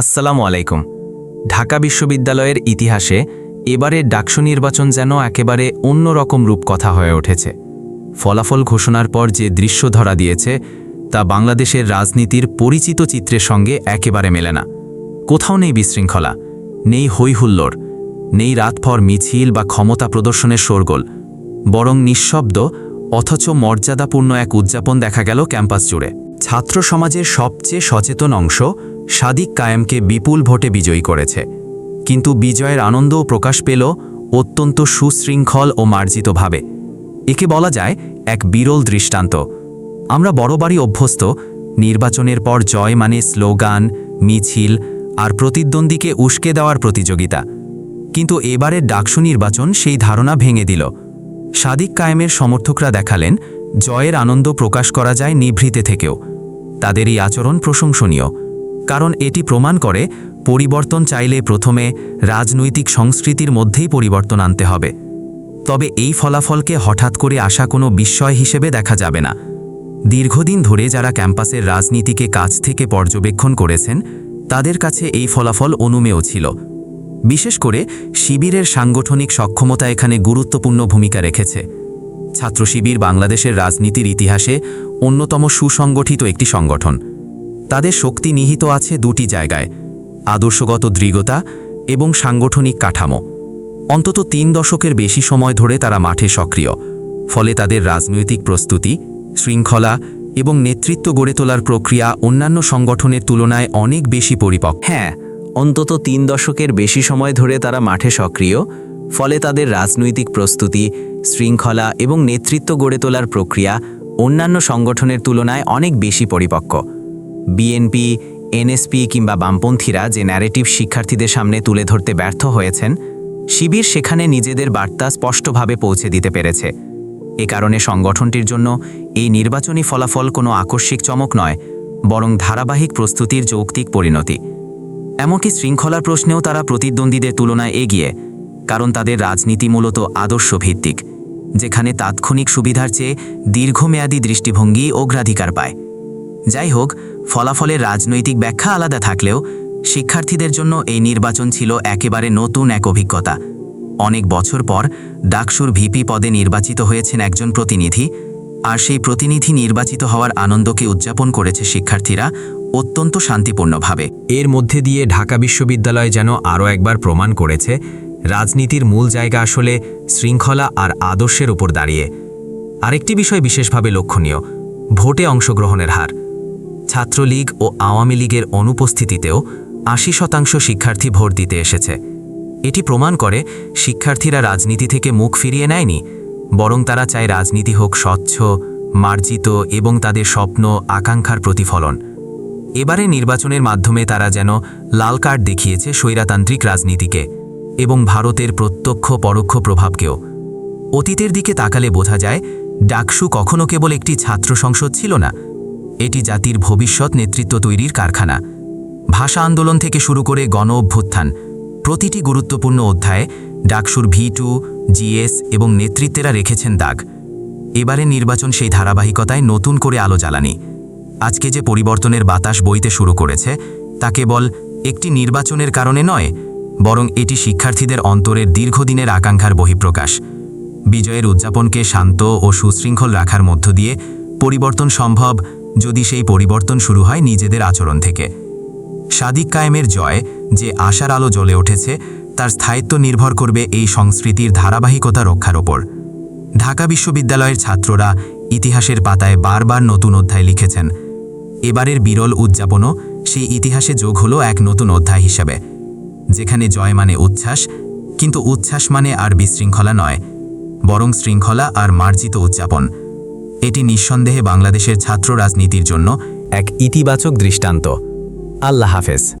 আসসালামু আলাইকুম। ঢাকা বিশ্ববিদ্যালয়ের ইতিহাসে এবারের ডাকসু নির্বাচন যেন একেবারে অন্যরকম রূপকথা হয়ে উঠেছে। ফলাফল ঘোষণার পর যে দৃশ্য ধরা দিয়েছে, তা বাংলাদেশের রাজনীতির পরিচিত চিত্রের সঙ্গে একেবারে মেলে না। কোথাও নেই বিশৃঙ্খলা, নেই হৈহুল্লোড়, নেই রাতভর মিছিল বা ক্ষমতা প্রদর্শনের শোরগোল, বরং নিঃশব্দ অথচ মর্যাদাপূর্ণ এক উদযাপন দেখা গেল ক্যাম্পাস জুড়ে। ছাত্র সমাজের সবচেয়ে সচেতন অংশ সাদিক কায়েমকে বিপুল ভোটে বিজয়ী করেছে। কিন্তু বিজয়ের আনন্দও প্রকাশ পেল অত্যন্ত সুশৃঙ্খল ও মার্জিতভাবে। একে বলা যায় এক বিরল দৃষ্টান্ত। আমরা বড়বারই অভ্যস্ত, নির্বাচনের পর জয় মানে স্লোগান, মিছিল আর প্রতিদ্বন্দ্বীকে উস্কে দেওয়ার প্রতিযোগিতা। কিন্তু এবারের ডাকসু নির্বাচন সেই ধারণা ভেঙে দিল। সাদিক কায়েমের সমর্থকরা দেখালেন, জয়ের আনন্দ প্রকাশ করা যায় নিভৃতে থেকেও। তাদের এই আচরণ প্রশংসনীয়। কারণ এটি প্রমাণ করে, পরিবর্তন চাইলে প্রথমে রাজনৈতিক সংস্কৃতির মধ্যেই পরিবর্তন আনতে হবে। তবে এই ফলাফলকে হঠাৎ করে আসা কোনো বিস্ময় হিসেবে দেখা যাবে না। দীর্ঘদিন ধরে যারা ক্যাম্পাসের রাজনীতিকে কাছ থেকে পর্যবেক্ষণ করেছেন, তাদের কাছে এই ফলাফল অনুমেয় ছিল। বিশেষ করে, শিবিরের সাংগঠনিক সক্ষমতা এখানে গুরুত্বপূর্ণ ভূমিকা রেখেছে। ছাত্র শিবির বাংলাদেশের রাজনীতির ইতিহাসে অন্যতম সুসংগঠিত একটি সংগঠন। তাদের শক্তি নিহিত আছে দুটি জায়গায়, আদর্শগত দৃঢ়তা এবং সাংগঠনিক কাঠামো। অন্তত তিন দশকের বেশি সময় ধরে তারা মাঠে সক্রিয়, ফলে তাদের রাজনৈতিক প্রস্তুতি, শৃঙ্খলা এবং নেতৃত্ব গড়ে তোলার প্রক্রিয়া অন্যান্য সংগঠনের তুলনায় অনেক বেশি পরিপক্ক। হ্যাঁ অন্তত তিন দশকের বেশি সময় ধরে তারা মাঠে সক্রিয়, ফলে তাদের রাজনৈতিক প্রস্তুতি, শৃঙ্খলা এবং নেতৃত্ব গড়ে তোলার প্রক্রিয়া অন্যান্য সংগঠনের তুলনায় অনেক বেশি পরিপক্ক। বিএনপি, এনএসপি কিংবা বামপন্থীরা যে ন্যারেটিভ শিক্ষার্থীদের সামনে তুলে ধরতে ব্যর্থ হয়েছেন, শিবির সেখানে নিজেদের বার্তা স্পষ্টভাবে পৌঁছে দিতে পেরেছে। এ কারণে সংগঠনটির জন্য এই নির্বাচনী ফলাফল কোনো আকস্মিক চমক নয়, বরং ধারাবাহিক প্রস্তুতির যৌক্তিক পরিণতি। এমনকি শৃঙ্খলার প্রশ্নেও তারা প্রতিদ্বন্দ্বীদের তুলনায় এগিয়ে, কারণ তাদের রাজনীতি মূলত আদর্শ ভিত্তিক যেখানে তাৎক্ষণিক সুবিধার চেয়ে দীর্ঘমেয়াদী দৃষ্টিভঙ্গি অগ্রাধিকার পায়। যাই হোক ফলাফলের রাজনৈতিক ব্যাখ্যা আলাদা থাকলেও শিক্ষার্থীদের জন্য এই নির্বাচন ছিল একেবারে নতুন এক অভিজ্ঞতা। অনেক বছর পর ডাকসুর ভিপি পদে নির্বাচিত হয়েছেন একজন প্রতিনিধি, আর সেই প্রতিনিধি নির্বাচিত হওয়ার আনন্দকে উদযাপন করেছে শিক্ষার্থীরা অত্যন্ত শান্তিপূর্ণভাবে। এর মধ্যে দিয়ে ঢাকা বিশ্ববিদ্যালয় যেন আরও একবার প্রমাণ করেছে, রাজনীতির মূল জায়গা আসলে শৃঙ্খলা আর আদর্শের উপর দাঁড়িয়ে। আরেকটি বিষয় বিশেষভাবে লক্ষণীয়, ভোটে অংশগ্রহণের হার। ছাত্রলীগ ও আওয়ামী লীগের অনুপস্থিতিতেও আশি শতাংশ শিক্ষার্থী ভোট দিতে এসেছে। এটি প্রমাণ করে শিক্ষার্থীরা রাজনীতি থেকে মুখ ফিরিয়ে নেয়নি, বরং তারা চায় রাজনীতি হোক স্বচ্ছ, মার্জিত এবং তাদের স্বপ্ন, আকাঙ্ক্ষার প্রতিফলন। এবারে নির্বাচনের মাধ্যমে তারা যেন লাল কার্ড দেখিয়েছে স্বৈরাতান্ত্রিক রাজনীতিকে এবং ভারতের প্রত্যক্ষ পরোক্ষ প্রভাবকেও। অতীতের দিকে তাকালে বোঝা যায়, ডাকসু কখনো কেবল একটি ছাত্র সংসদ ছিল না এটি জাতির ভবিষ্যৎ নেতৃত্ব তৈরির কারখানা। ভাষা আন্দোলন থেকে শুরু করে গণ অভ্যুত্থান। প্রতিটি গুরুত্বপূর্ণ অধ্যায়ে ডাকসুর ভি টু জিএস এবং নেতৃত্বেরা রেখেছেন দাগ। এবারে নির্বাচন সেই ধারাবাহিকতায় নতুন করে আলো জ্বালানি। আজকে যে পরিবর্তনের বাতাস বইতে শুরু করেছে, তা কেবল একটি নির্বাচনের কারণে নয়, বরং এটি শিক্ষার্থীদের অন্তরের দীর্ঘদিনের আকাঙ্ক্ষার বহিঃপ্রকাশ। বিজয়ের উদযাপনকে শান্ত ও সুশৃঙ্খল রাখার মধ্য দিয়ে পরিবর্তন সম্ভব যদি সেই পরিবর্তন শুরু হয় নিজেদের আচরণ থেকে। সাদিক কায়েমের জয় যে আশার আলো জ্বলে উঠেছে, তার স্থায়িত্ব নির্ভর করবে এই সংস্কৃতির ধারাবাহিকতা রক্ষার ওপর। ঢাকা বিশ্ববিদ্যালয়ের ছাত্ররা ইতিহাসের পাতায় বারবার নতুন অধ্যায় লিখেছেন। এবারের বিরল উদযাপনও সেই ইতিহাসে যোগ হলো এক নতুন অধ্যায় হিসাবে, যেখানে জয় মানে উচ্ছ্বাস, কিন্তু উচ্ছ্বাস মানে আর বিশৃঙ্খলা নয়, বরং শৃঙ্খলা আর মার্জিত উদযাপন। এটি নিঃসন্দেহে বাংলাদেশের ছাত্র রাজনীতির জন্য এক ইতিবাচক দৃষ্টান্ত। আল্লাহ হাফেজ।